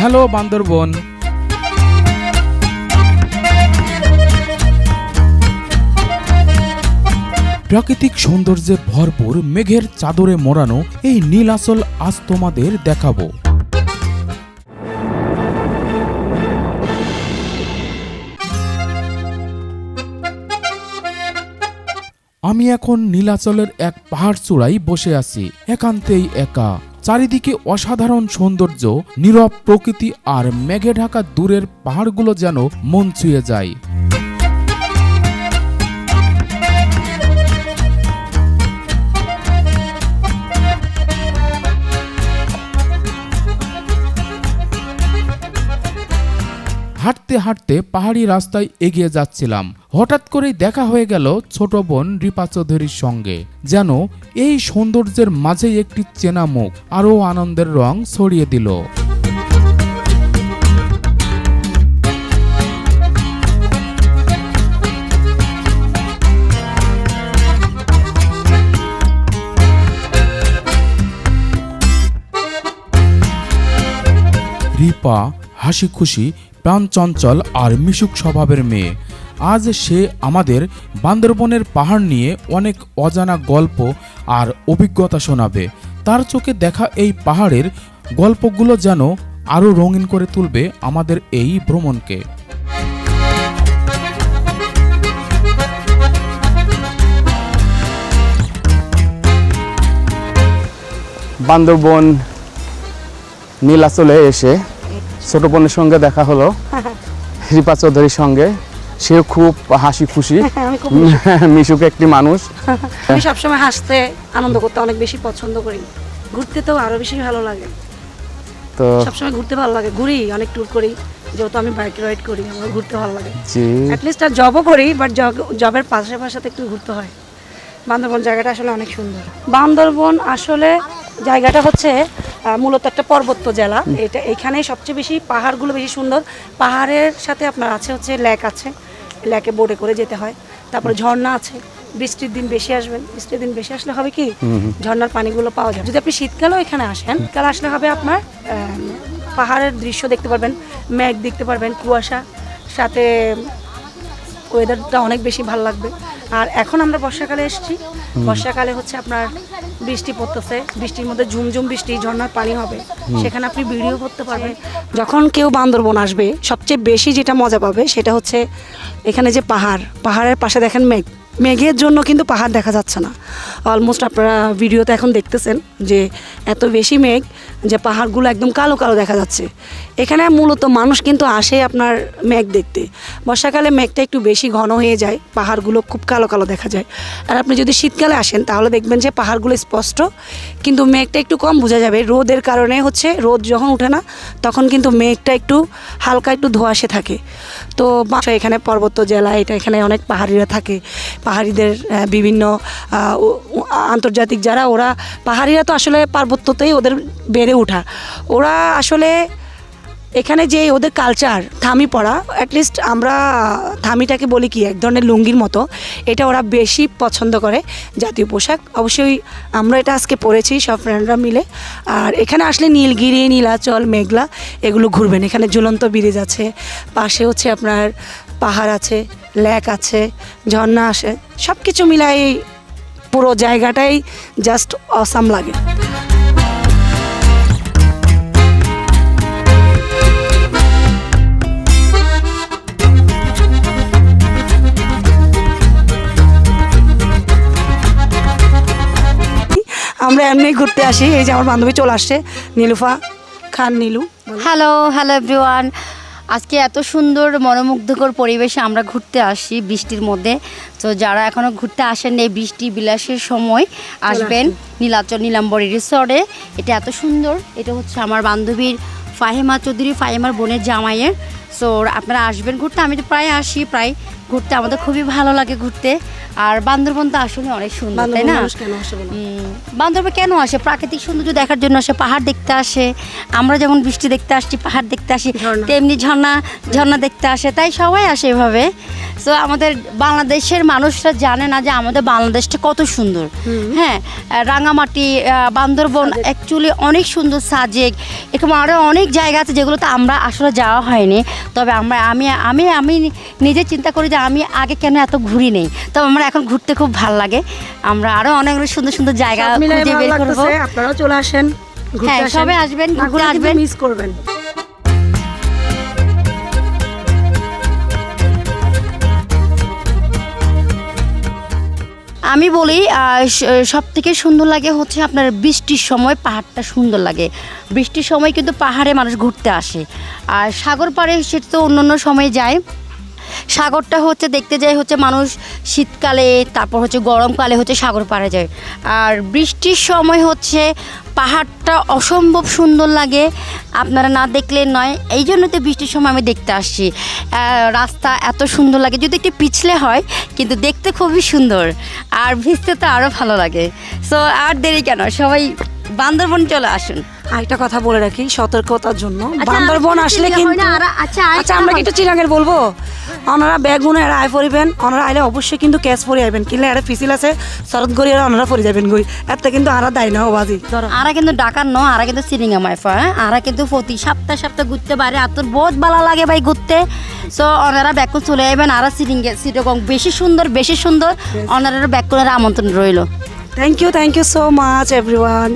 Hello Bandarban. প্রাকৃতিক সৌন্দর্যে ভরপুর মেঘের চাদরে মোড়ানো এই নীলাচল আজ তোমাদের দেখাবো। আমি এখন নীলাচলের এক পাহাড় চূড়ায় বসে আছি, একান্তেই একা। চারিদিকে অসাধারণ সৌন্দর্য নীরব প্রকৃতি আর মেঘে ঢাকা দূরের পাহাড়গুলো যেন মন ছুঁয়ে যায়। হাঁটতে পাহাড়ি রাস্তায় এগিয়ে যাচ্ছিলাম। হঠাৎ করেই দেখা হয়ে গেল ছোট বোন রিপা চৌধুরীর সঙ্গে। যেন এই সৌন্দর্যের মাঝেই একটি চেনা মুখ, আরও আনন্দের রং ছড়িয়ে দিল। রিপা হাসি খুশি প্রাণ চঞ্চল আর মিশুক স্বভাবের মেয়ে। আজ সে আমাদের বান্দরবনের পাহাড় নিয়ে অনেক অজানা গল্প আর অভিজ্ঞতা শোনাবে। তার চোখে দেখা এই পাহাড়ের গল্পগুলো যেন আরও রঙিন করে তুলবে আমাদের এই ভ্রমণকে। বান্দরবন নীলাচলে এসে ছোট বোনের সঙ্গে দেখা হলো। রিপা চৌধুরীর সঙ্গে। সেও খুব হাসি খুশি। মিশুক একটি মানুষ। আমি সবসময় হাসতে আনন্দ করতে অনেক বেশি পছন্দ করি। ঘুরতে তো আরও বেশি ভালো লাগে। তো সবসময় ঘুরতে ভালো লাগে। ঘুরি অনেক ট্যুর করি। যেহেতু আমি বাইক রাইড করি আমার ঘুরতে ভালো লাগে। জি। অ্যাটলিস্ট আর জবও করি বাট জবের পাশে পাশে একটু ঘুরতে হয়। বান্দরবন জায়গাটা আসলে অনেক সুন্দর। বান্দরবন আসলে জায়গাটা হচ্ছে মূলত একটা পর্বত্য জেলা। এটা এখানে সবচেয়ে বেশি পাহাড়গুলো বেশি সুন্দর। পাহাড়ের সাথে আপনার আছে হচ্ছে ল্যাক আছে। ল্যাকে বোটে করে যেতে হয়। তারপরে ঝর্ণা আছে। বৃষ্টির দিন বেশি আসবেন বৃষ্টির দিন বেশি আসলে হবে কি? ঝর্ণার পানিগুলো পাওয়া যাবে যদি আপনি শীতকালেও এখানে আসেন শীতকালে আসলে হবে আপনার পাহাড়ের দৃশ্য দেখতে পারবেন মেঘ দেখতে পারবেন কুয়াশা। সাথে ওয়েদারটা অনেক বেশি ভালো লাগবে। আর এখন আমরা বর্ষাকালে এসেছি। বর্ষাকালে হচ্ছে আপনার বৃষ্টি পড়তেছে। বৃষ্টির মধ্যে ঝুমঝুম বৃষ্টি ঝর্নার পানি হবে। সেখানে আপনি ভিডিও করতে পারবেন। যখন কেউ বান্দরবন আসবে সবচেয়ে বেশি যেটা মজা পাবে সেটা হচ্ছে এখানে যে পাহাড়। পাহাড়ের পাশে দেখেন মেঘ। মেঘের জন্য কিন্তু পাহাড় দেখা যাচ্ছে না। অলমোস্ট আপনারা ভিডিওতে এখন দেখতেছেন যে এত বেশি মেঘ যে পাহাড়গুলো একদম কালো কালো দেখা যাচ্ছে। এখানে মূলত মানুষ কিন্তু আসে আপনার মেঘ দেখতে। বর্ষাকালে মেঘটা একটু বেশি ঘন হয়ে যায়, পাহাড়গুলো খুব কালো কালো দেখা যায়। আর আপনি যদি শীতকালে আসেন তাহলে দেখবেন যে পাহাড়গুলো স্পষ্ট, কিন্তু মেঘটা একটু কম বোঝা যাবে। রোদের কারণে হচ্ছে রোদ যখন ওঠে না, তখন কিন্তু মেঘটা একটু হালকা একটু ধোঁয়াশে থাকে। তো এখানে পর্বত্য জেলা, এটা এখানে অনেক পাহাড়িরা থাকে। পাহাড়িদের বিভিন্ন আন্তর্জাতিক যারা, ওরা পাহাড়িরা তো আসলে পার্বত্যতেই ওদের বেড়ে ওঠা। ওরা আসলে এখানে যে ওদের কালচার থামি পরা অ্যাটলিস্ট আমরা, থামিটাকে বলি কি, এক ধরনের লুঙ্গির মতো। এটা ওরা বেশি পছন্দ করে জাতীয় পোশাক। অবশ্যই আমরা এটা আজকে পরেছি, সব ফ্রেন্ডরা মিলে। আর এখানে আসলে নীলগিরি, নীলাচল, মেঘলা, এগুলো ঘুরবেন। এখানে ঝুলন্ত ব্রিজ আছে। পাশে হচ্ছে আপনার পাহাড় আছে লেক আছে, ঝর্ণা আসে সব কিছু মিলাই পুরো জায়গাটাই জাস্ট অসাম লাগে। আমরা এমনি ঘুরতে আসি, এই যে আমার বান্ধবী চলে আসছে, Nilufa, Khan Nilu. Hello hello everyone আজকে এত সুন্দর মনোমুগ্ধকর পরিবেশে আমরা ঘুরতে আসি বৃষ্টির মধ্যে। তো যারা এখনও ঘুরতে আসেন এই বৃষ্টি বিলাসের সময় আসবেন নীলাচল নীলাম্বরী রিসর্টে এটা এত সুন্দর। এটা হচ্ছে আমার বান্ধবীর ফাহেমা চৌধুরী ফাহেমার বোনের জামাইয়ের। সো আপনারা আসবেন ঘুরতে। আমি তো প্রায় আসি প্রায় ঘুরতে। আমাদের খুবই ভালো লাগে ঘুরতে। আর বান্দরবন তো আসলে অনেক সুন্দর তাই না? বান্দরবন কেন আসে? প্রাকৃতিক সৌন্দর্য দেখার জন্য আসে পাহাড় দেখতে আসে। আমরা যেমন বৃষ্টি দেখতে আসছি পাহাড় দেখতে আসি তেমনি ঝর্ণা ঝর্ণা দেখতে আসে তাই সবাই আসে এভাবে। সো আমাদের বাংলাদেশের মানুষরা জানে না যে আমাদের বাংলাদেশটা কত সুন্দর। হ্যাঁ রাঙামাটি বান্দরবন অ্যাকচুয়ালি অনেক সুন্দর সাজেক। এরকম আরও অনেক জায়গা আছে যেগুলোতে আমরা আসলে যাওয়া হয়নি। তবে আমরা আমি আমি আমি নিজে চিন্তা করি যে আমি আগে কেন এত ঘুরি নেই তবে আমার এখন ঘুরতে খুব ভালো লাগে আমরা আরও অনেক অনেক সুন্দর সুন্দর জায়গা খুঁজে বের করব আপনারাও চলে আসেন হ্যাঁ। সবাই আসবেন, ঘুরে ঘুরতে আসবেন। মিস করবেন আমি বলি সব থেকে সুন্দর লাগে হচ্ছে আপনার বৃষ্টির সময় পাহাড়টা সুন্দর লাগে। বৃষ্টির সময় কিন্তু পাহাড়ে মানুষ ঘুরতে আসে। আর সাগর পাড়ে সে তো অন্য অন্য সময় যায়। সাগরটা হচ্ছে দেখতে যায় হচ্ছে মানুষ শীতকালে তারপর হচ্ছে গরমকালে হচ্ছে সাগর পাড়ে যায়। আর বৃষ্টির সময় হচ্ছে পাহাড়টা অসম্ভব সুন্দর লাগে আপনারা না দেখলে নয়। এই জন্য তো বৃষ্টির সময় আমি দেখতে আসছি। রাস্তা এত সুন্দর লাগে যদি একটু পিছলে হয় কিন্তু দেখতে খুবই সুন্দর। আর ভিজতে তো আরও ভালো লাগে। সো আর দেরি কেন? সবাই বান্দরবন চলে আসুন। আরেকটা কথা বলে রাখি সতর্কতার জন্য। আচ্ছা, বান্দরবন আসলে কিন্তু আচ্ছা, আচ্ছা আমরা কি। একটু চিরাঙের বলব? ওনারা ব্যাগুন এরা আয় পরিবেন। ওনারা আইলে অবশ্যই কিন্তু ক্যাশ পরে আইবেন। কিনলে এরা ফিসিল আছে শরৎ গড়ি এরা ওনারা পরে যাবেন গই। এতে কিন্তু আরা দায় না বাজি আরা কিন্তু ডাকার ন আরা কিন্তু সিরিঙ্গা মাইফা হ্যাঁ? আরা কিন্তু প্রতি সপ্তাহ সপ্তাহ ঘুরতে পারে আর তোর বহুত ভালো লাগে ভাই ঘুরতে। সো ওনারা ব্যাকুন চলে যাবেন আরা সিরিঙ্গে সিটকং বেশি সুন্দর বেশি সুন্দর। ওনারা ব্যাকুনের আমন্ত্রণ রইল। Thank you thank you so much everyone